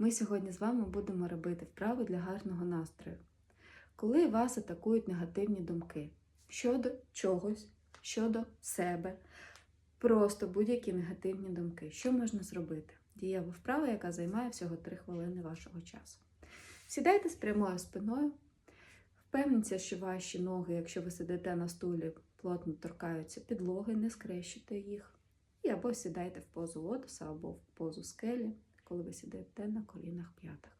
Ми сьогодні з вами будемо робити вправи для гарного настрою. Коли вас атакують негативні думки щодо чогось, щодо себе, просто будь-які негативні думки, що можна зробити? Дієва вправа, яка займає всього 3 хвилини вашого часу. Сідайте з прямою спиною, впевніться, що ваші ноги, якщо ви сидите на стулі, плотно торкаються підлоги, не скрещуйте їх. І або сідайте в позу лотоса, або в позу скелі, коли ви сидите на колінах п'ятах.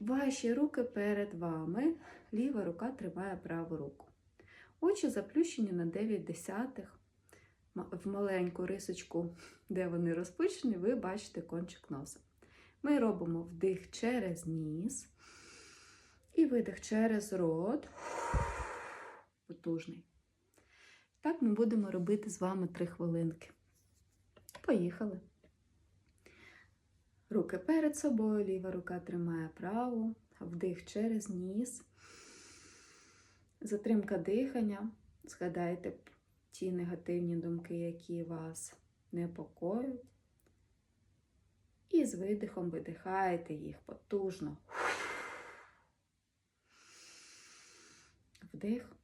Ваші руки перед вами, ліва рука тримає праву руку. Очі заплющені на 9 десятих. В маленьку рисочку, де вони розпущені, ви бачите кончик носа. Ми робимо вдих через ніс і видих через рот. Потужний. Так ми будемо робити з вами 3 хвилинки. Поїхали. Руки перед собою, ліва рука тримає праву, вдих через ніс. Затримка дихання. Згадайте ті негативні думки, які вас непокоють. І з видихом видихаєте їх потужно. Вдих.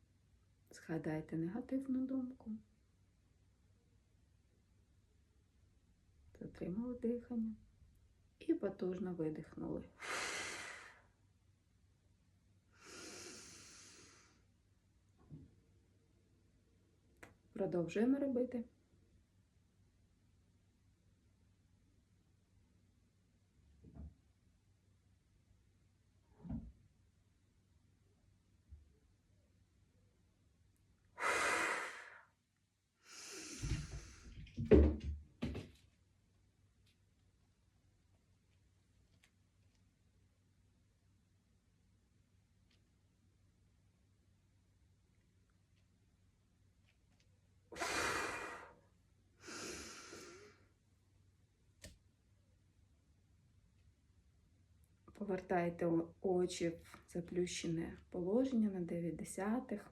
Згадайте негативну думку. Затримали дихання. І потужно видихнули. Продовжуємо робити. Повертайте очі в заплющене положення на 9 десятих.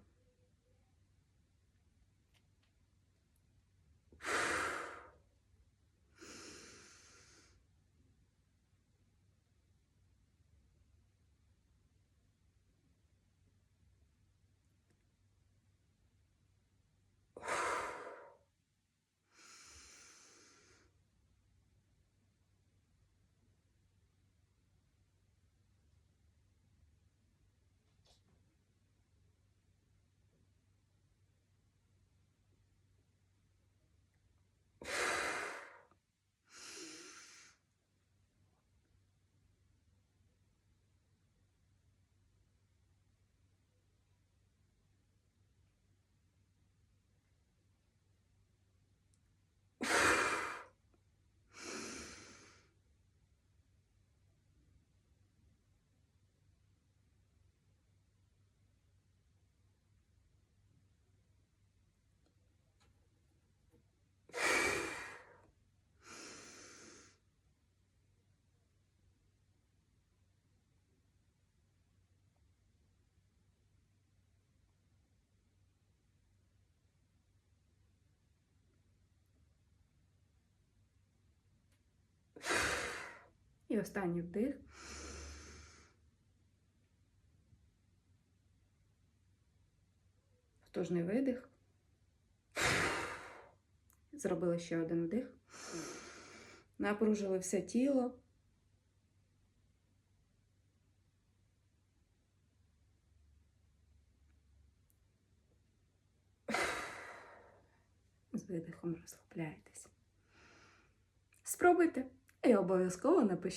Останній вдих. Потужний видих. Зробили ще один вдих. Напружили все тіло. З видихом розслабляйтесь. Спробуйте і обов'язково напишіть.